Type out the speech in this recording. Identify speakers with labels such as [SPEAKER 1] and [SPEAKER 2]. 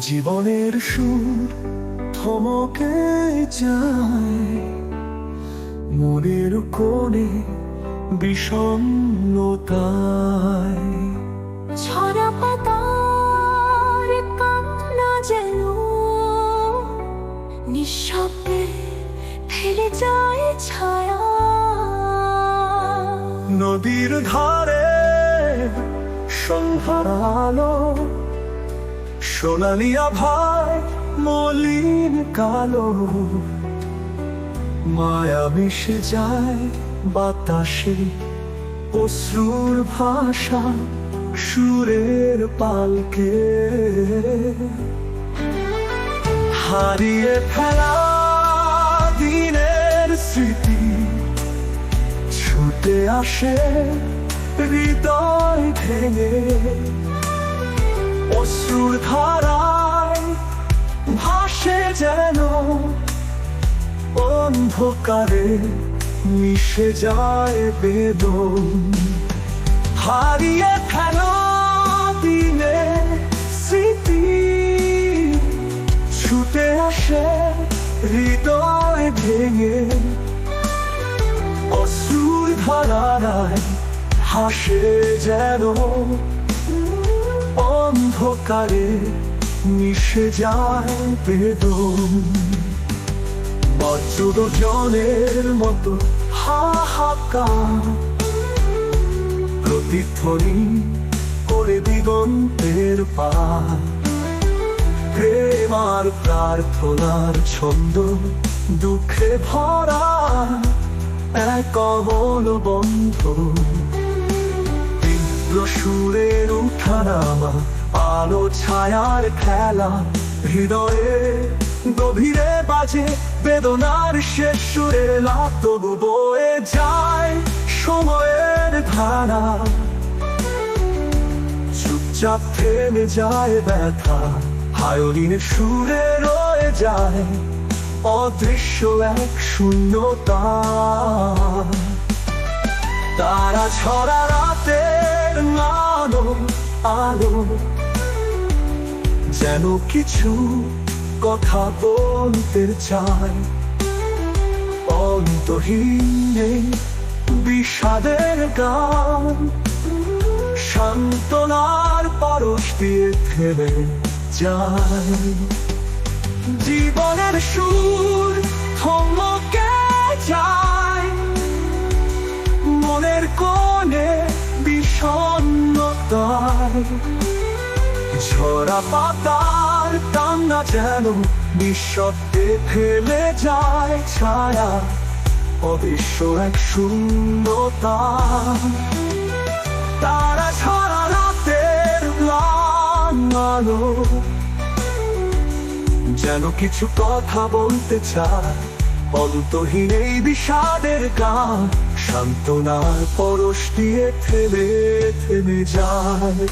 [SPEAKER 1] জীবনের সুর থমকে যায়। মনের কোণে বিষণ্ণতায়।
[SPEAKER 2] ছড়া পাতার কান্না যেন নিঃশব্দে ফেলে যায় ছায়া।
[SPEAKER 1] নদীর ধারে সন্ধ্যার আলো সোনালিয়া ভাই, মলিন কালো। মায়া মিশে যায় বাতাসে, অশ্রুর ভাষা সুরের পালকে। হারিয়ে ফেলা দিনের স্মৃতি, ছুটে আসে হৃদয় ভেঙে। অশ্রুর ধারায় ভাসে যেন অন্ধকারে মিশে যায় বেদন হারিয়ে ফেলা দিনে স্মৃতি, ছুটে আসে হৃদয় ভেঙে। অশ্রুর ধারায় হাসে যেন অন্ধকারে মিশে যায় বেদন বজ্র জনের মতো হাহাকার প্রতিধ্বনি করে দিগন্তের পার। প্রেমার প্রার্থনার ছন্দ দুঃখে ভরা এক অমল বন্ধ। তীব্র সুরের উঠানামা আলো ছায়ার খেলা, হৃদয়ে গভীরে বাজে বেদনার শেষ সুরে তবু বয়ে যায় সময়ের ধারা। চুপচাপ থেমে যায় ব্যথা হায়োলিনের সুরে রয়ে যায় অদৃশ্য এক শূন্যতা। তারা ছড়া রাতের আলো আলো যেন কিছু কথা বলতে চায় অন্তহীন বিষাদের গান সান্ত্বনার পরশ দিয়ে থেমে যায়। জীবনের সুর ঝরা পাতার কান্না যেন নিঃশব্দে ফেলে যায় ছায়া অদৃশ্য এক শূন্যতা। তারা ছড়া রাতের আলো, যেন কিছু কথা বলতে চায়। অন্তহীন এই বিষাদের গান সান্ত্বনার পরশ দিয়ে থেমে থেমে যায়।